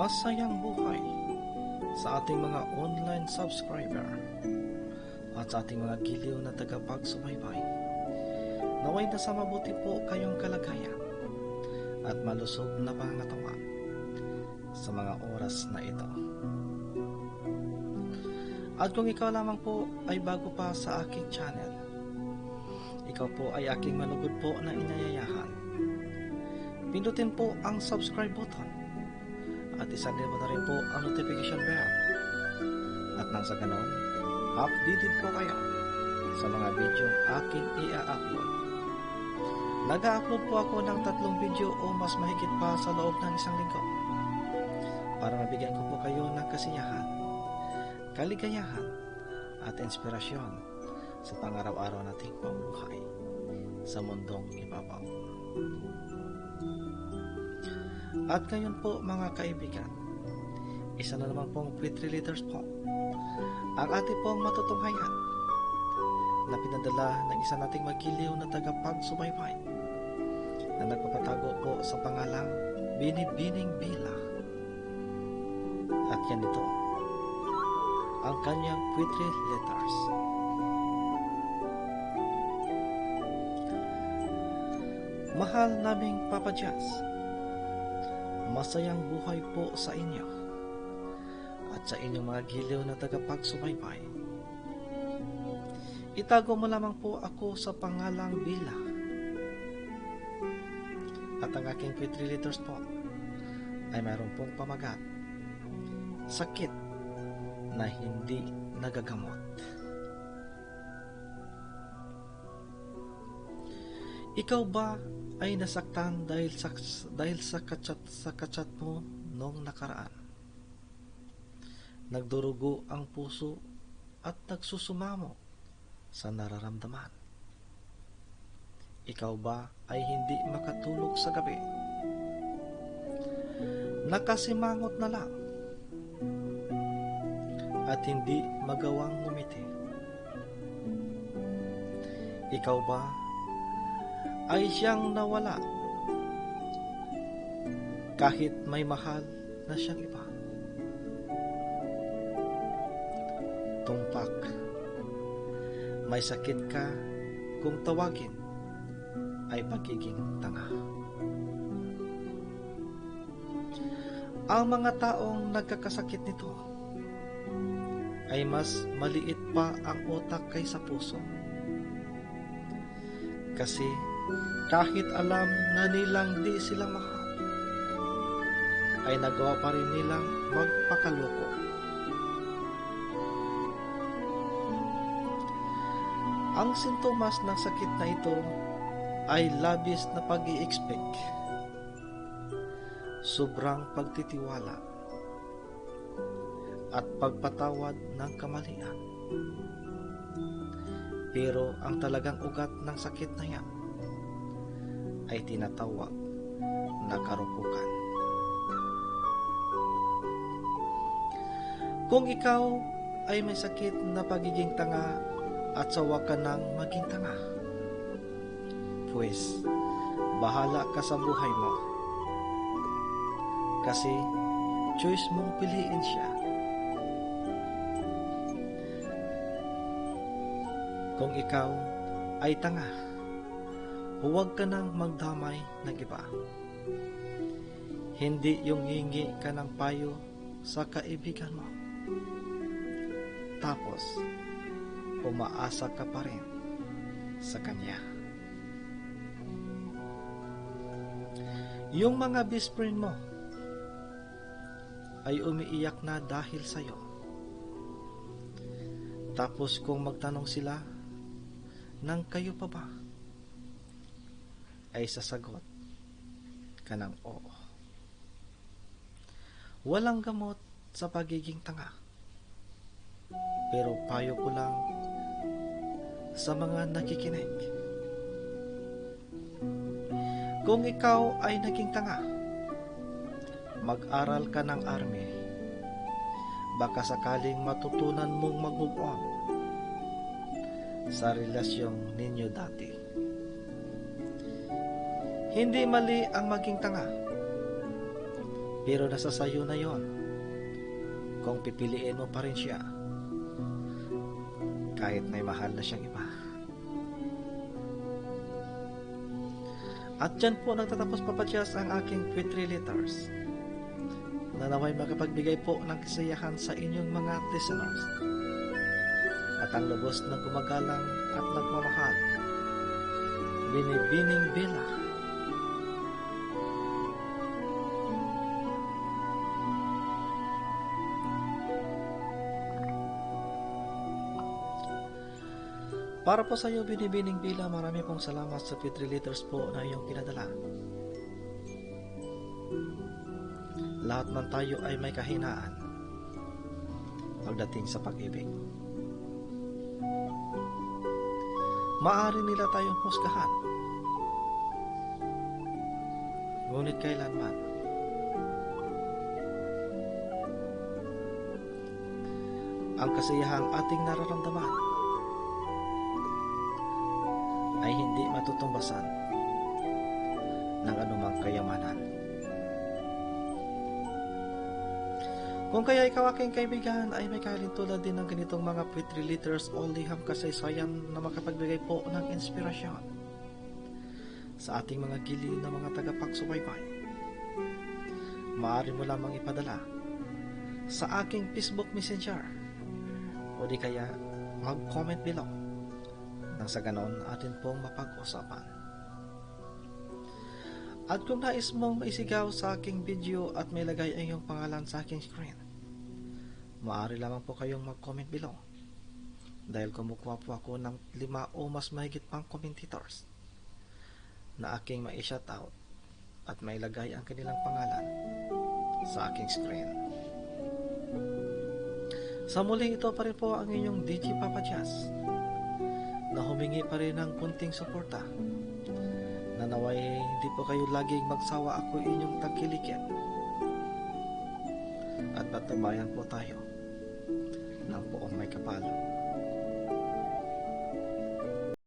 masayang buhay sa ating mga online subscriber at sa ating mga giliw na tagapagsubaybay. Naway na sa mabuti po kayong kalagayan at malusog na pangatawan sa mga oras na ito. At kung ikaw lamang po ay bago pa sa aking channel, ikaw po ay aking malugod po na inayayahan. Pindutin po ang subscribe button at isali mo na rin po ang notification bell. At nang sa ganon, updated po kayo sa mga video aking i-upload. Nag-upload po ako ng tatlong video o mas mahigit pa sa loob ng isang linggo para mabigyan ko po kayo ng kasiyahan, kaligayahan at inspirasyon sa pangaraw-araw nating pamumuhay sa mundong ibabaw. At ngayon po mga kaibigan, isa na naman pong Pretty Leaders po ang ating pong matutunghayan na pinadala ng isa nating magiliw na tagapagsubaybay na nagpapatago po sa pangalang Binibining Bila. At yan ito, ang kanyang Pretty Letters. Mahal naming Papa Jazz, masayang buhay po sa inyo at sa inyong mga giliw na tagapagsubaybay. Itago mo lamang po ako sa pangalang Bila. At ang aking Petri liters po ay mayroon pong pamagat. Sakit na hindi nagagamot. Ikaw ba ay nasaktan dahil sa dahil sa kachat sa kachat mo noong nakaraan? Nagdurugo ang puso at nagsusumamo sa nararamdaman. Ikaw ba ay hindi makatulog sa gabi? Nakasimangot na lang at hindi magawang ngumiti. Ikaw ba ay siyang nawala kahit may mahal na siyang iba. Tumpak, may sakit ka kung tawagin ay pagiging tanga. Ang mga taong nagkakasakit nito ay mas maliit pa ang utak kaysa puso. Kasi kahit alam na nilang di sila mahal, ay nagawa pa rin nilang magpakaloko. Ang sintomas ng sakit na ito ay labis na pag expect sobrang pagtitiwala, at pagpatawad ng kamalian. Pero ang talagang ugat ng sakit na yan ay tinatawag na karupukan. Kung ikaw ay may sakit na pagiging tanga at sawa ka ng maging tanga, pues bahala ka sa buhay mo. Kasi choice mong piliin siya. Kung ikaw ay tanga, huwag ka nang magdamay ng iba. Hindi yung hingi ka ng payo sa kaibigan mo. Tapos, umaasa ka pa rin sa kanya. Yung mga best friend mo ay umiiyak na dahil sa'yo. Tapos kung magtanong sila, nang kayo pa ba? Ay sasagot ka ng oo. Walang gamot sa pagiging tanga. Pero payo ko lang sa mga nakikinig. Kung ikaw ay naging tanga, mag-aral ka ng army. Baka sakaling matutunan mong mag-move on sa relasyon ninyo dati. Hindi mali ang maging tanga. Pero nasa sayo na yon kung pipiliin mo pa rin siya kahit may mahal na siyang iba. At dyan po nagtatapos papadyas ang aking Twitter letters na naway makapagbigay po ng kasiyahan sa inyong mga listeners at ang lubos na gumagalang at nagmamahal binibining bila Para po sa iyo, binibining bila, marami pong salamat sa Petri Letters po na iyong pinadala. Lahat man tayo ay may kahinaan pagdating sa pag-ibig. Maari nila tayong husgahan. Ngunit kailanman, ang kasiyahang ating nararamdaman ay hindi matutumbasan ng anumang kayamanan. Kung kaya ikaw aking kaibigan ay may kalintulad din ng ganitong mga pretty letters o liham kasaysayan na makapagbigay po ng inspirasyon sa ating mga giliw na mga tagapagsubaybay. Maaari mo lamang ipadala sa aking Facebook Messenger o di kaya mag-comment below nang sa ganon atin pong mapag-usapan. At kung nais mong maisigaw sa aking video at may lagay ang iyong pangalan sa aking screen, maaari lamang po kayong mag-comment below dahil kumukuha po ako ng lima o mas mahigit pang commentators na aking ma-shoutout at may lagay ang kanilang pangalan sa aking screen. Sa muli ito pa rin po ang inyong DJ Papa Jazz na humingi pa rin ng kunting suporta. Na naway hindi po kayo laging magsawa. Ako inyong tagkilikit at patabayan po tayo. Ng buong may kapal